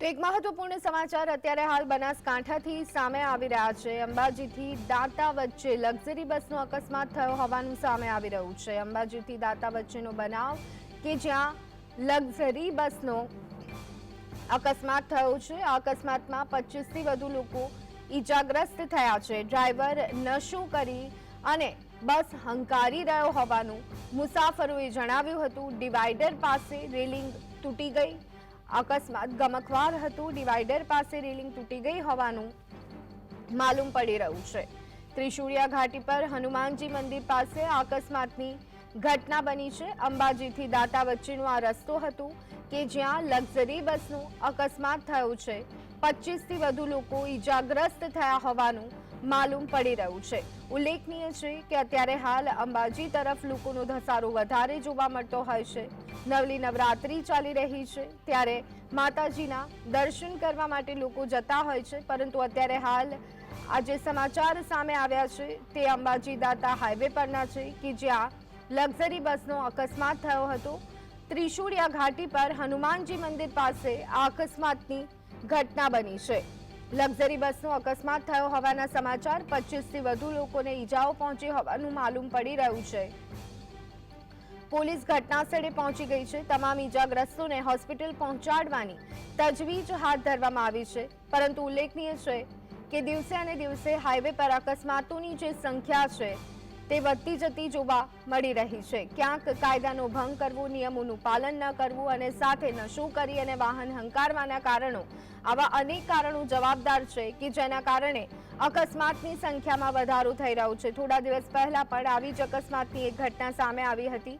તો એક મહત્વપૂર્ણ સમાચાર અત્યારે હાલ બનાસકાંઠાથી સામે આવી રહ્યા છે. અંબાજીથી દાંતા વચ્ચે લક્ઝરી બસનો અકસ્માત થયો હોવાનું સામે આવી રહ્યું છે. અંબાજીથી દાંતા વચ્ચેનો બનાવ કે જ્યાં લક્ઝરી બસનો અકસ્માત થયો છે. આ અકસ્માતમાં પચીસથી વધુ લોકો ઈજાગ્રસ્ત થયા છે. ડ્રાઈવર નશો કરી અને બસ હંકારી રહ્યો હોવાનું મુસાફરોએ જણાવ્યું હતું. ડિવાઈડર પાસે રેલિંગ તૂટી ગઈ. અકસ્માત ગમકવાર હતું. ડિવાઈડર પાસે રેલિંગ તૂટી ગઈ હોવાનું માલુમ પડી રહ્યું છે. ત્રિશુળિયા ઘાટી પર હનુમાનજી મંદિર પાસે અકસ્માતની ઘટના બની છે. અંબાજીથી દાતા વચ્ચેનો આ રસ્તો હતો કે જ્યાં લક્ઝરી બસનું અકસ્માત થયો છે. પચીસથી વધુ લોકો ઈજાગ્રસ્ત થયા હોવાનું માલુમ પડી રહ્યું છે. ઉલ્લેખનીય છે કે અત્યારે હાલ અંબાજી તરફ લોકોનો ધસારો વધારે જોવા મળતો હોય છે. નવલી નવરાત્રી ચાલી રહી છે. ત્યારે માતાજીના દર્શન કરવા માટે લોકો જતા હોય છે. પરંતુ અત્યારે હાલ આ જે સમાચાર સામે આવ્યા છે તે અંબાજી દાતા હાઈવે પરના છે કે જ્યાં લક્ઝરી બસનો અકસ્માત થયો હતો. ત્રિશુળિયા ઘાટી પર હનુમાનજી મંદિર પાસે આ અકસ્માતની ઘટના બની છે. લક્ઝરી બસનો અકસ્માત થયો હોવાના સમાચાર પચીસથી વધુ લોકોને ઈજાઓ પહોંચી હોવાનું માલુમ પડી રહ્યું છે. પોલીસ ઘટનાસ્થળે પહોંચી ગઈ છે. તમામ ઈજાગ્રસ્તોને હોસ્પિટલ પહોંચાડવાની તજવીજ હાથ ધરવામાં આવી છે. પરંતુ ઉલ્લેખનીય છે કે દિવસે અને દિવસે હાઈવે પર અકસ્માતોની જે સંખ્યા છે તે વધતી જતી જોવા મળી રહી છે. ક્યાંક કાયદાનો ભંગ કરવો, નિયમોનું પાલન ન કરવું અને સાથે નશો કરી અને વાહન હંકારવાના કારણો, આવા અનેક કારણો જવાબદાર છે કે જેના કારણે અકસ્માતની સંખ્યામાં વધારો થઈ રહ્યો છે. થોડા દિવસ પહેલા પણ આવી જ અકસ્માતની એક ઘટના સામે આવી હતી.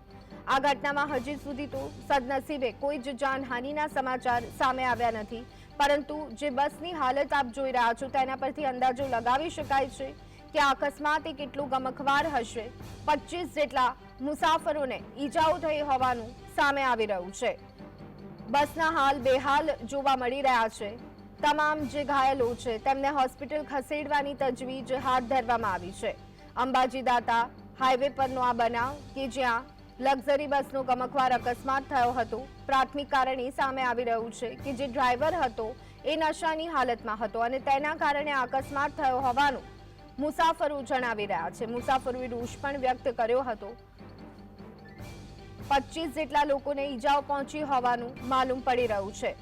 આ ઘટનામાં હજી સુધી તો સદનસીબે કોઈ જ જાનહાનિના સમાચાર સામે આવ્યા નથી. પરંતુ જે બસની હાલત આપ જોઈ રહ્યા છો તેના પરથી અંદાજો લગાવી શકાય છે કે અકસ્માત એ કેટલું ગમખવાર હશે. પચીસ જેટલા મુસાફરોને ઈજાઓ થઈ હોવાનું સામે આવી રહ્યું છે. બસના હાલ બેહાલ જોવા મળી રહ્યા છે. તમામ જે ઘાયલો છે, તેમને હોસ્પિટલ ખસેડવાની તજવીજ હાથ ધરવામાં આવી છે. અંબાજી દાતા હાઈવે પરનો આ બનાવ કે જ્યાં લક્ઝરી બસનો ગમખવાર અકસ્માત થયો હતો, પ્રાથમિક કારણ એ સામે આવી રહ્યું છે કે જે ડ્રાઈવર હતો, એ નશાની હાલતમાં હતો અને તેના કારણે અકસ્માત થયો હોવાનું મુસાફરો જણાવી રહ્યા છે. મુસાફરોએ રોષ પણ વ્યક્ત કર્યો હતો. પચીસ જેટલા લોકોને ઈજાઓ પહોંચી હોવાનું માલુમ પડી રહ્યું છે.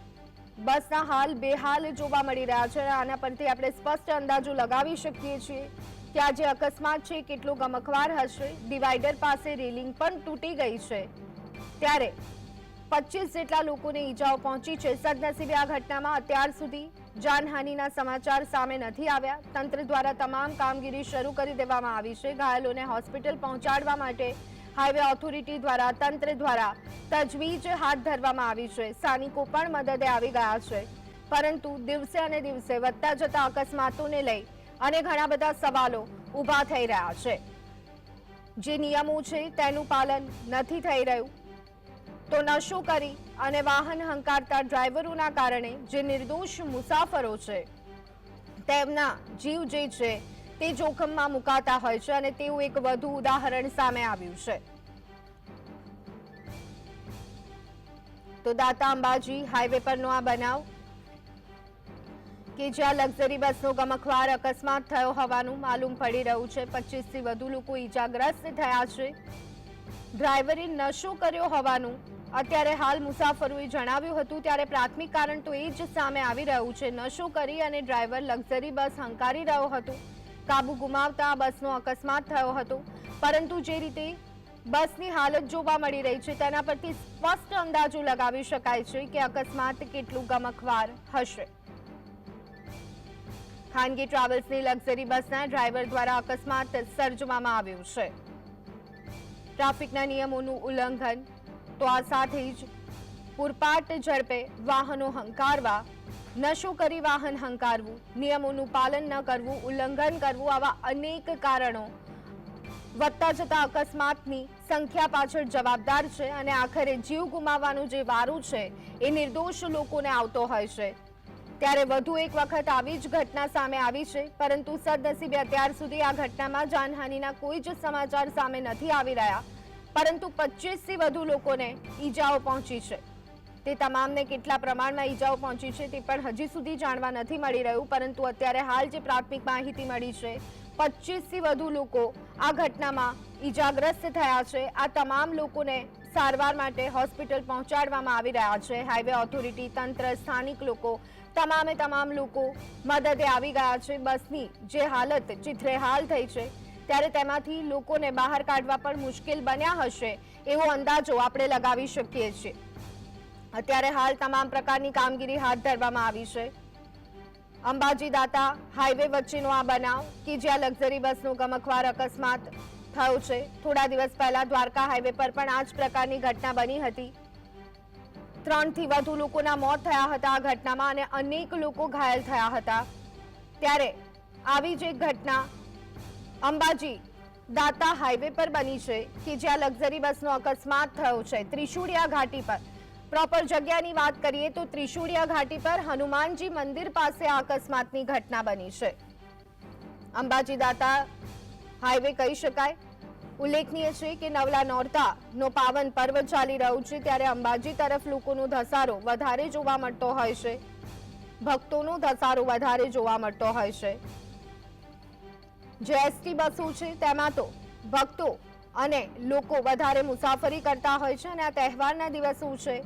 બસના હાલ બેહાલ જોવા મળી રહ્યા છે. આના પરથી આપણે સ્પષ્ટ અંદાજો લગાવી શકીએ છીએ કે આ જે અકસ્માત છે, કેટલો ગમખવાર હશે. ડિવાઈડર પાસે રેલિંગ પણ તૂટી ગઈ છે. ત્યારે પચીસ જેટલા લોકોને ઈજાઓ પહોંચી છે. સદનસીબે આ ઘટનામાં અત્યાર સુધી જાનહાનિના સમાચાર સામે નથી આવ્યા. તંત્ર દ્વારા તમામ કામગીરી શરૂ કરી દેવામાં આવી છે. ઘાયલોને હોસ્પિટલ પહોંચાડવા માટે હાઈવે ઓથોરિટી દ્વારા, તંત્ર દ્વારા તજવીજ હાથ ધરવામાં આવી છે. સ્થાનિકો પણ મદદે આવી ગયા છે. પરંતુ દિવસે અને દિવસે વધતા જતા અકસ્માતોને લઈ અને ઘણા બધા સવાલો ઊભા થઈ રહ્યા છે. જે નિયમો છે તેનું પાલન નથી થઈ રહ્યું. તો નશો કરી? અને વાહન હંકારતા ડ્રાઈવરોના કારણે જે નિર્દોષ મુસાફરો છે, તેમના જીવ જે છે, તે જોખમમાં મુકાતા હોય છે અને તેવું એક વધુ ઉદાહરણ સામે આવ્યું છે. તો દાતા અંબાજી હાઈવે પરનો આ બનાવ, કે જ્યાં લક્ઝરી બસનો ગમખવાર અકસ્માત થયો હોવાનું માલુમ પડી રહ્યું છે. પચીસથી વધુ લોકો ઈજાગ્રસ્ત થયા છે. ડ્રાઈવરે નશો કર્યો હોવાનું અત્યારે હાલ મુસાફરોએ જણાવ્યું હતું, ત્યારે પ્રાથમિક કારણ તો એ જ સામે આવી રહ્યું છે. નશો કરી અને ડ્રાઈવર લક્ઝરી બસ હંકારી રહ્યો હતો. કાબુ ગુમાવતા બસનો અકસ્માત થયો હતો. પરંતુ જે રીતે બસની હાલત જોવા મળી રહી છે, તેના પરથી સ્પષ્ટ અંદાજો લગાવી શકાય છે કે અકસ્માત કેટલું ગમખવાર હશે. ખાનગી ટ્રાવેલ્સની લક્ઝરી બસના ડ્રાઈવર દ્વારા અકસ્માત સર્જવામાં આવ્યું છે. ટ્રાફિકના નિયમોનું ઉલ્લંઘન તો આ સાથે જ પૂરપાટ ઝડપે વાહનો હંકારવા, નશો કરી વાહન હંકારવું, નિયમોનું પાલન ન કરવું, ઉલ્લંઘન કરવું આવા અનેક કારણો વધતા જતા અકસ્માતની સંખ્યા પાછળ જવાબદાર છે અને આખરે જીવ ગુમાવવાનું જે વારું છે એ નિર્દોષ લોકોને આવતો હોય છે. ત્યારે વધુ એક વખત આવી જ ઘટના સામે આવી છે, પરંતુ સદનસીબે અત્યાર સુધી આ ઘટનામાં જાનહાનિના કોઈ જ સમાચાર સામે નથી આવી રહ્યા. પરંતુ પચીસથી વધુ લોકોને ઈજાઓ પહોંચી છે. તે તમામને કેટલા પ્રમાણમાં ઈજાઓ પહોંચી છે તે પણ હજી સુધી જાણવા નથી મળી રહ્યું, પરંતુ અત્યારે હાલ જે પ્રાથમિક માહિતી મળી છે પચીસથી વધુ લોકો આ ઘટનામાં ઈજાગ્રસ્ત થયા છે. આ તમામ લોકોને સારવાર માટે હોસ્પિટલ પહોંચાડવામાં આવી રહ્યા છે. હાઈવે ઓથોરિટી, તંત્ર, સ્થાનિક લોકો, તમામે તમામ લોકો મદદે આવી ગયા છે. બસની જે હાલત ચિત્રેહાલ થઈ છે ત્યારે તેમાંથી લોકોને બહાર કાઢવા પણ મુશ્કેલ બન્યા હશે એવો અંદાજો આપણે લગાવી શકીએ છીએ. અત્યારે હાલ તમામ પ્રકારની કામગીરી હાથ ધરવામાં આવી છે. અંબાજી દાતા હાઈવે વચ્ચેનો આ બનાવ, કે જ્યાં લક્ઝરી બસનો ગમખવાર અકસ્માત થયો છે. થોડા દિવસ પહેલા દ્વારકા હાઈવે પર પણ આ જ પ્રકારની ઘટના બની હતી. ત્રણથી વધુ લોકોના મોત થયા હતા આ ઘટનામાં અને અનેક લોકો ઘાયલ થયા હતા. ત્યારે આવી જ એક ઘટના અંબાજી, દાતા હાઈવે પર બની છે, કે જ્યાં લક્ઝરી બસનો અકસ્માત થયો છે. ત્રિશુળિયા ઘાટી પર. પ્રોપર જગ્યાની વાત કરીએ તો ત્રિશુળિયા ઘાટી પર હનુમાનજી મંદિર પાસે આ અકસ્માતની ઘટના બની છે. અંબાજી દાતા હાઈવે કહી શકાય. ઉલ્લેખનીય છે કે નવલા નોરતા નો પાવન પર્વ ચાલી રહ્યું છે ત્યારે અંબાજી તરફ લોકોનો ધસારો વધારે જોવા મળતો હોય છે. ભક્તોનો ધસારો વધારે જોવા મળતો હોય છે. જે એસટી બસો છે તેમાં તો ભક્તો અને લોકો વધારે મુસાફરી કરતા હોય છે અને આ તહેવારના દિવસો છે.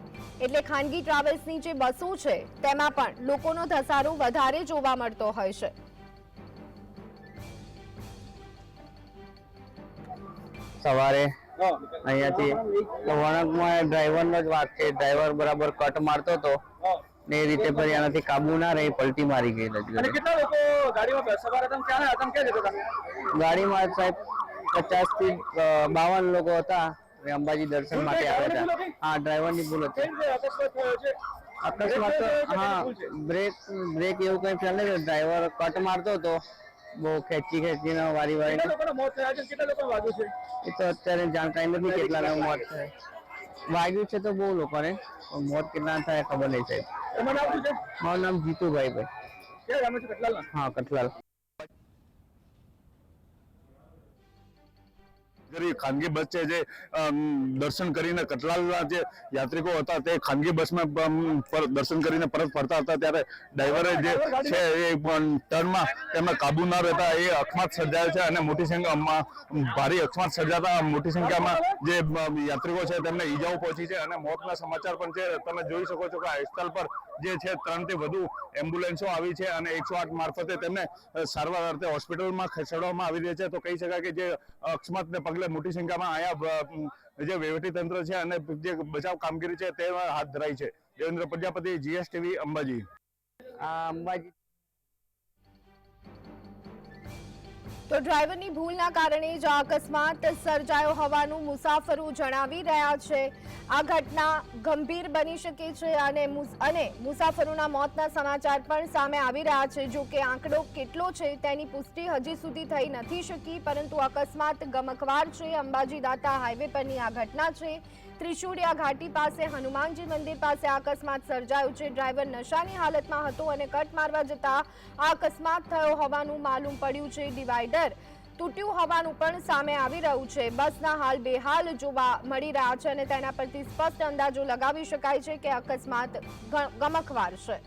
એટલે ખાનગી ટ્રાવેલ્સની જે બસો છે તેમાં પણ લોકોનો ધસારો વધારે જોવા મળતો હોય છે. સવારે અહીંયાથી તો વળાંકમાં ડ્રાઈવરનો જ વાત છે ડ્રાઈવર બરાબર કટ મારતો હતો ને એ રીતે પછી આનાથી કાબુ ના રહી પલટી મારી ગઈ કેટલા લોકો ગાડીમાં સવાર હતા ક્યાં હતા? ક્યાં જતા ગાડીમાં સાહેબ પચાસથી બાવન લોકો હતા. અંબાજી દર્શન માટે આવ્યા હતા. હા ડ્રાઈવરની ભૂલ હતી. અકસ્માત હા બ્રેક બ્રેક એવું કઈ ચાલે છે ડ્રાઈવર કટ મારતો હતો. બહુ ખેંચી ખેંચીને વારી કેટલા વારી લોકોના મોત થયા છે? કેટલા લોકો વાગ્યું છે? એ તો અત્યારે જાણકારી નથી કેટલા મોત થાય. વાગ્યું છે તો બહુ લોકોને પણ મોત કેટલા થાય ખબર નહીં સાહેબ. મારું નામ જીતુભાઈ ભાઈ. હા કઠલાલ. કરી ખાનગી બસ છે જે દર્શન કરીને કટલાલના જે યાત્રિકો હતા તે ખાનગી બસમાં પર- દર્શન કરીને પરત ફરતા હતા. ત્યારે ડ્રાઈવરે જે છે એ ટર્નમાં તેમને કાબુ ના રહેતા એ અકસ્માત સર્જાયો છે અને મોટી સંખ્યામાં ભારે અકસ્માત સર્જાતા મોટી સંખ્યામાં જે યાત્રિકો છે તેમને ઈજાઓ પહોંચી છે. અને મોતના સમાચાર પણ છે. તમે જોઈ શકો છો કે આ સ્થળ પર જે છે ત્રણથી વધુ એમ્બ્યુલન્સો આવી છે અને એકસો આઠ મારફતે તેમને સારવાર અર્થે હોસ્પિટલમાં ખસેડવામાં આવી રહી છે. તો કહી શકાય કે જે અકસ્માતને પગલે મોટી સંખ્યામાં અહીંયા જે વહીવટી તંત્ર છે અને જે બચાવ કામગીરી છે તે હાથ ધરાઈ છે. દેવેન્દ્ર પ્રજાપતિ, જીએસટીવી અંબાજી. અંબાજી તો ડ્રાઈવરની ભૂલના કારણે જ અકસ્માત સર્જાયો હોવાનું મુસાફરો જણાવી રહ્યા છે. આ ઘટના ગંભીર બની શકે છે અને અને મુસાફરોના મોતના સમાચાર પણ સામે આવી રહ્યા છે. જો કે આંકડો કેટલો છે તેની પુષ્ટિ હજી સુધી થઈ નથી શકી, પરંતુ અકસ્માત ગમકવાર છે. અંબાજી દાતા હાઈવે પરની આ ઘટના છે. ત્રિશુળિયા ઘાટી પાસે હનુમાનજી મંદિર પાસે અકસ્માત સર્જાયો છે. ડ્રાઈવર નશાની હાલતમાં હતો અને કટ મારવા જતા અકસ્માત થયો હોવાનું માલુમ પડ્યું છે. ડિવાઈડર તૂટ્યું હોવાનું પણ સામે આવી રહ્યું છે. બસના હાલ બેહાલ જોવા મળી રહ્યા છે અને તેના પરથી સ્પષ્ટ અંદાજો લગાવી શકાય છે કે અકસ્માત ગમખવાર છે.